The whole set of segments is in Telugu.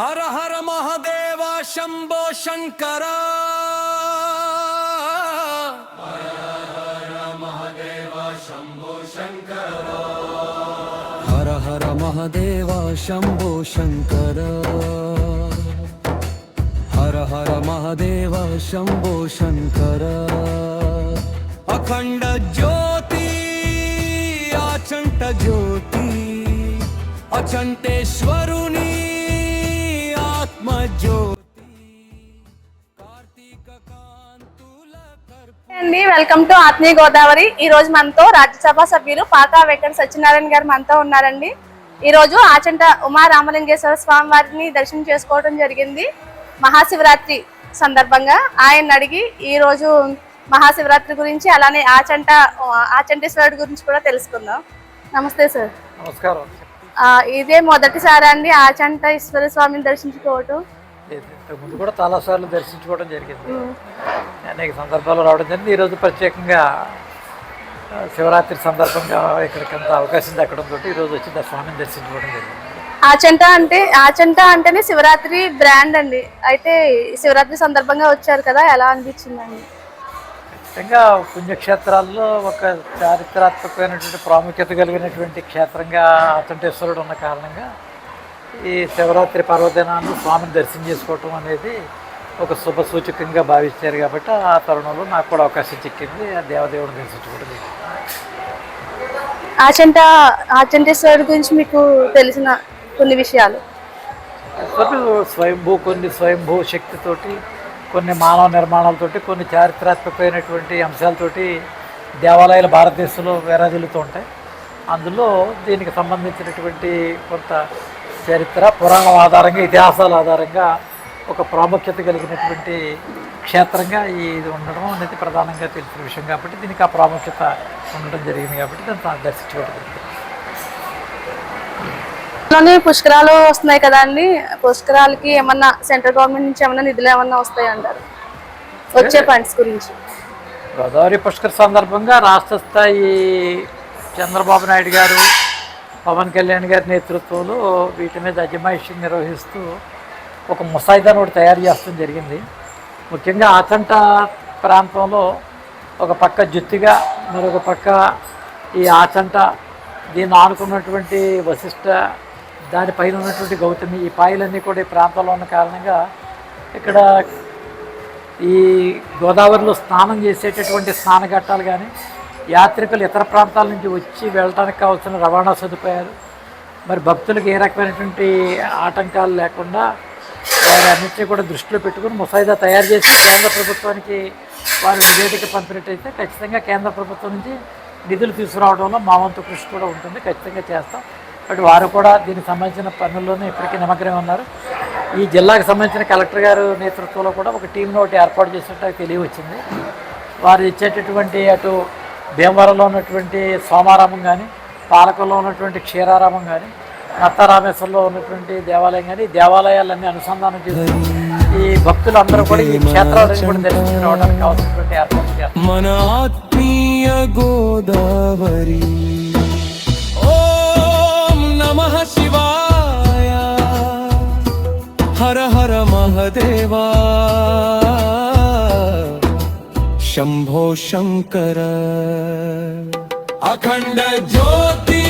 हर हर महादेव शंभो शंकर। हर हर महादेव शंभो शंकर। हर हर महादेव शंभो शंकर। हर हर महादेव शंभो शंकर अखंड ज्योति, आचंट ज्योति, अचंटेश्वरुनी అండి వెల్కమ్ టు ఆత్మీయ గోదావరి. ఈ రోజు మనతో రాజ్యసభ సభ్యులు పాకా వెంకట సత్యనారాయణ గారు మనతో ఉన్నారండి. ఈ రోజు ఆచంట ఉమా రామలింగేశ్వర స్వామి వారిని దర్శనం చేసుకోవడం జరిగింది. మహాశివరాత్రి సందర్భంగా ఆయన అడిగి ఈ రోజు మహాశివరాత్రి గురించి అలానే ఆచంట ఆచంటేశ్వరుడు గురించి కూడా తెలుసుకుందాం. నమస్తే సార్. నమస్కారం. ఇదే మొదటిసారి అండి ఆచంట ఈశ్వర స్వామిని దర్శించుకోవటం. ఇంతకుముందు కూడా చాలాసార్లు దర్శించుకోవడం జరిగింది. అనేక సందర్భాలు రావడం జరిగింది. ఈరోజు ప్రత్యేకంగా శివరాత్రి సందర్భంగా ఇక్కడికంత అవకాశం దక్కడంతో ఈరోజు వచ్చి స్వామిని దర్శించుకోవడం జరిగింది. ఆచంట అంటే ఆచంట అంటేనే శివరాత్రి బ్రాండ్ అండి. అయితే శివరాత్రి సందర్భంగా వచ్చారు కదా ఎలా అనిపించిందండి? ఖచ్చితంగా పుణ్యక్షేత్రాల్లో ఒక చారిత్రాత్మకమైనటువంటి ప్రాముఖ్యత కలిగినటువంటి క్షేత్రంగా అతంటేశ్వరుడు ఉన్న కారణంగా ఈ శివరాత్రి పర్వదినాన్ని స్వామిని దర్శనం చేసుకోవటం అనేది ఒక శుభ సూచకంగా భావించారు కాబట్టి ఆ తరుణంలో నాకు కూడా అవకాశం చిక్కింది ఆ దేవదేవుని దర్శించుకోవడం. ఆచంట ఆచంటేశ్వరుడు గురించి మీకు తెలిసిన కొన్ని విషయాలు స్వయంభూ కొన్ని స్వయంభూ శక్తితోటి కొన్ని మానవ నిర్మాణాలతోటి కొన్ని చారిత్రాత్మకమైనటువంటి అంశాలతోటి దేవాలయాలు భారతదేశంలో వేరాదిల్లుతూ ఉంటాయి అందులో దీనికి సంబంధించినటువంటి కొంత చరిత్ర పురాణం ఆధారంగా ఇతిహాసాల ఆధారంగా ఒక ప్రాముఖ్యత కలిగినటువంటి క్షేత్రంగా ఈ ఇది ఉండడం అనేది ప్రధానంగా తెలిసిన విషయం కాబట్టి దీనికి ఆ ప్రాముఖ్యత ఉండడం జరిగింది కాబట్టి దాన్ని దర్శించుకోవడం లోని పుష్కరాలు వస్తున్నాయి కదా అండి. పుష్కరాలకి ఏమన్నా సెంట్రల్ గవర్నమెంట్ నుంచి ఏమన్నా నిధులు ఏమన్నా వస్తాయి అంటారు వచ్చే ఫండ్స్ గురించి. గోదావరి పుష్కర్ సందర్భంగా రాష్ట్ర స్థాయి చంద్రబాబు నాయుడు గారు పవన్ కళ్యాణ్ గారి నేతృత్వంలో వీటి మీద అజమాయిషి నిర్వహిస్తూ ఒక ముసాయిదాను ఒకటి తయారు చేస్తడం జరిగింది. ముఖ్యంగా ఆచంట ప్రాంతంలో ఒక పక్క జుత్తిగా మరొక పక్క ఈ ఆచంట దీన్ని ఆనుకున్నటువంటి వశిష్ట దానిపైన ఉన్నటువంటి గౌతమి ఈ పాయలన్నీ కూడా ఈ ప్రాంతంలో ఉన్న కారణంగా ఇక్కడ ఈ గోదావరిలో స్నానం చేసేటటువంటి స్నానఘట్టాలు కానీ యాత్రికులు ఇతర ప్రాంతాల నుంచి వచ్చి వెళ్ళడానికి కావాల్సిన రవాణా సదుపాయాలు మరి భక్తులకు ఏ రకమైనటువంటి ఆటంకాలు లేకుండా వారి అన్నింటినీ కూడా దృష్టిలో పెట్టుకుని ముసాయిదా తయారు చేసి కేంద్ర ప్రభుత్వానికి వారి నివేదిక పంపినట్టయితే ఖచ్చితంగా కేంద్ర ప్రభుత్వం నుంచి నిధులు తీసుకురావడంలో మా వంతు కృషి కూడా ఉంటుంది. ఖచ్చితంగా చేస్తాం. బట్ వారు కూడా దీనికి సంబంధించిన పనుల్లోనే ఇప్పటికీ నిమగ్నం ఉన్నారు. ఈ జిల్లాకు సంబంధించిన కలెక్టర్ గారు నేతృత్వంలో కూడా ఒక టీంను ఒకటి ఏర్పాటు చేసినట్టు తెలియవచ్చింది. వారు ఇచ్చేటటువంటి అటు భీమవరంలో ఉన్నటువంటి సోమారామం కానీ పాలకుల్లో ఉన్నటువంటి క్షీరారామం కానీ నత్తరామేశ్వరంలో ఉన్నటువంటి దేవాలయం కానీ దేవాలయాలన్నీ అనుసంధానం చేసి ఈ భక్తులందరూ కూడా ఈ క్షేత్రాలను కూడా దర్శించుకుని రావడానికి ఏర్పాటు ఏర్పాట్లు చేస్తారు. మన ఆత్మీయ గోదావరి शम्भो शङ्कर। अखण्ड ज्योति।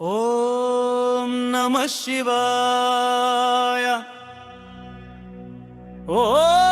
ॐ नमः शिवाय। शिवाया